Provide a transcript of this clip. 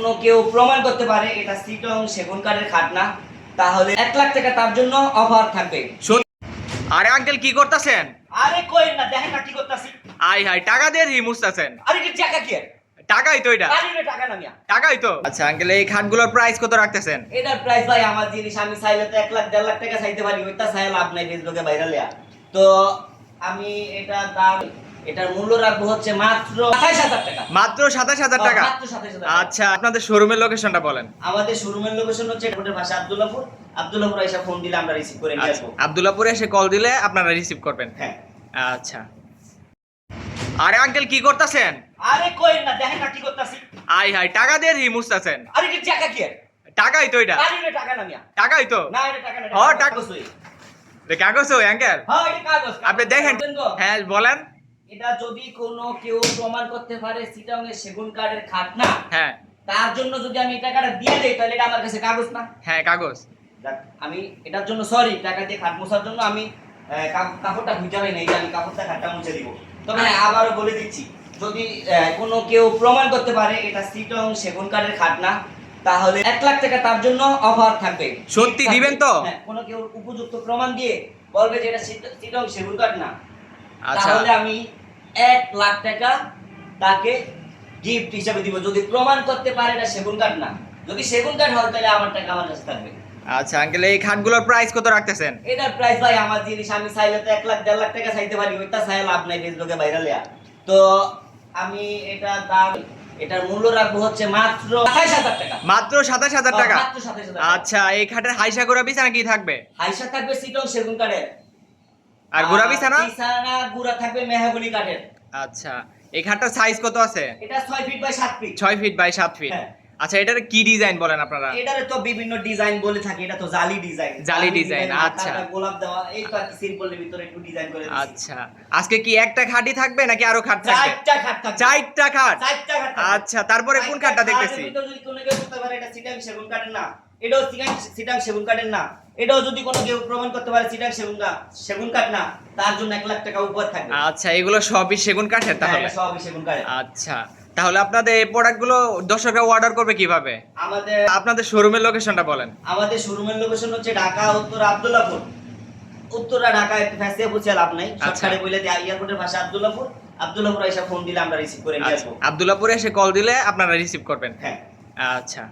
কোনো কেউ প্রমাণ করতে পারে এটা সিটং সেগুন কাঠের খাট না তাহলে এক লাখ টাকা তার জন্য অফার থাকবে। আরে আঙ্কেল কি করতেছেন? আরে কই না দেখেন না কি করতেছি আই হাই টাকা দিয়ে রি আরে কি টাকা কি টাকাই তো এটা। আরে টাকা না মিয়া। টাকাই তো। আচ্ছা আঙ্কেল এই খাটগুলোর প্রাইস কত রাখতেছেন? এটার প্রাইস ভাই আমার জিনিস আমি চাইলে তো এক লাখ দেড় লাখ টাকা চাইতে পারি ওইটা চাই লাভ নাই ফেসবুকে ভাইরাল তো আমি এটা দাম এটার মূল্য রাখব হচ্ছে মাত্র আঠাইশ হাজার টাকা। মাত্র সাতাশ হাজার টাকা? মাত্র 27,000 টাকা। আচ্ছা আপনাদের শোরুমের লোকেশনটা বলেন। আমাদের শোরুমের লোকেশন হচ্ছে এয়ারপোর্টের পাশে আব্দুল্লাহপুর। আব্দুল্লাহপুর এসে ফোন দিলে আমরা রিসিভ করে নিয়ে আচ্ছা আসব। আবদুল্লাপুরে এসে কল দিলে আপনারা রিসিভ করবেন। হ্যাঁ। আচ্ছা। আরে আঙ্কেল কি করতেছেন? আরে কই না দেখেন না কি করতেছি। আই হাই টাকা দিয়ে রি মুছতেছেন আরে কি টাকা কি টাকাই তো এটা। আরে রে টাকা না মিয়া। টাকাই তো। না এটা টাকা না ও, টাকা- কাগজ আঙ্কেল হ্যাঁ এটা কাগজ। আপনি দেখেন হ্যাঁ বলেন। এটা যদি কোনো কেউ প্রমাণ করতে পারে সিটং এর সেগুন কাঠের খাট না হ্যাঁ। তার জন্য যদি আমি টাকাটা দিয়ে দেই তাহলে এটা আমার কাছে কাগজ না। হ্যাঁ কাগজ। আমি এটার জন্য সরি টাকা দিয়ে খাট মোছার জন্য আমি কাপড়টা পাই নাই আমি কাপড়টা খাটটা মুছে দিব। তবে হ্যাঁ, আবারও বলে দিচ্ছি যদি কোনো কেউ প্রমাণ করতে পারে এটা সিটং সেগুন কাঠের খাট না তাহলে এক লাখ টাকা তার জন্য অফার থাকবে। সত্যি দিবেন তো? হ্যাঁ, কোনো কেউ উপযুক্ত প্রমাণ দিয়ে বলবে যে এটা সিট- সিটং সেগুন কাঠ না। আচ্ছা। তাহলে আমি এক লাখ টাকা তাকে গিফট হিসাবে দিব। যদি প্রমাণ করতে পারে এটা সেগুন কাঠ না। যদি সেগুন কাঠ হয় তাহলে আমার টাকা আমার কাছে থাকবে। আচ্ছা আঙ্কেল এই খাটগুলোর প্রাইস কত রাখতেছেন? এটার প্রাইস ভাই আমার জিনিস আমি চাইলে তো এক লাখ দেড় লাখ টাকা চাইতে পারি। ওইটা চাই লাভ নাই ফেসবুকে ভাইরাল তো আমি এটা দাম এটার মূল্য রাখব হচ্ছে মাত্র আঠাইশ হাজার টাকা। মাত্র সাতাশ হাজার টাকা? সাতাইশ হাজার আচ্ছা এই খাটের হাইসা করা বিছানা কি থাকবে? হাইসা থাকবে সিটং সেগুন কাঠের। আর গোড়া বিছানা বিছানা গুড়া থাকবে মেহাগুনি কাঠের। আচ্ছা এই খাটটার সাইজ কত আছে? এটা ছয় ফিট বাই সাত ফিট ছয় ফিট বাই সাত ফিট। আচ্ছা এটার কি ডিজাইন বলেন আপনারা? এটারে তো বিভিন্ন ডিজাইন বলে থাকে এটা তো জালি ডিজাইন জালি design, আচ্ছা। গোলাপ দেওয়া এই তো সিম্পলের ভিতরে একটু ডিজাইন করে দিচ্ছি। আচ্ছা। আজকে কি একটা খাটই থাকবে নাকি আরও খাট থাকবে? চারটা খাট থাকবে। চারটা খাট? চারটা খাট আচ্ছা তারপরে কোন খাটটা দেখতেছি? ভিতরে যদি কোনো কেউ বলতে পারে এটা সিটাং সেগুন কাঠের না? এটাও সিটাং সেগুন কাঠের না। এটাও যদি কোনো কেউ প্রমাণ করতে পারে সিটাং সেগুন না সেগুন কাঠ না তার জন্য এক লাখ টাকা উপহার থাকবে। আচ্ছা এগুলো সবই সেগুন কাঠের হ্যাঁ, তাহলে? সবই সেগুন কাঠের। আচ্ছা তাহলে আপনাদের এই প্রোডাক্টগুলো দর্শকরা অর্ডার করবে কীভাবে? আমাদের আপনাদের শোরুমের লোকেশনটা বলেন। আমাদের শোরুমের লোকেশন হচ্ছে ঢাকা উত্তর আব্দুল্লাপুর। উত্তরা ঢাকা একটু ফ্যাসিয়া বুঝে লাভ নাই। আচ্ছা। সরকারে বলে দিয়ে এয়ারপোর্টের পাশে আব্দুল্লাপুর। আব্দুল্লাপুর এসে ফোন দিলে আমরা রিসিভ করে নিয়ে আচ্ছা আসব। আবদুল্লাপুরে এসে কল দিলে আপনারা রিসিভ করবেন। হ্যাঁ। আচ্ছা।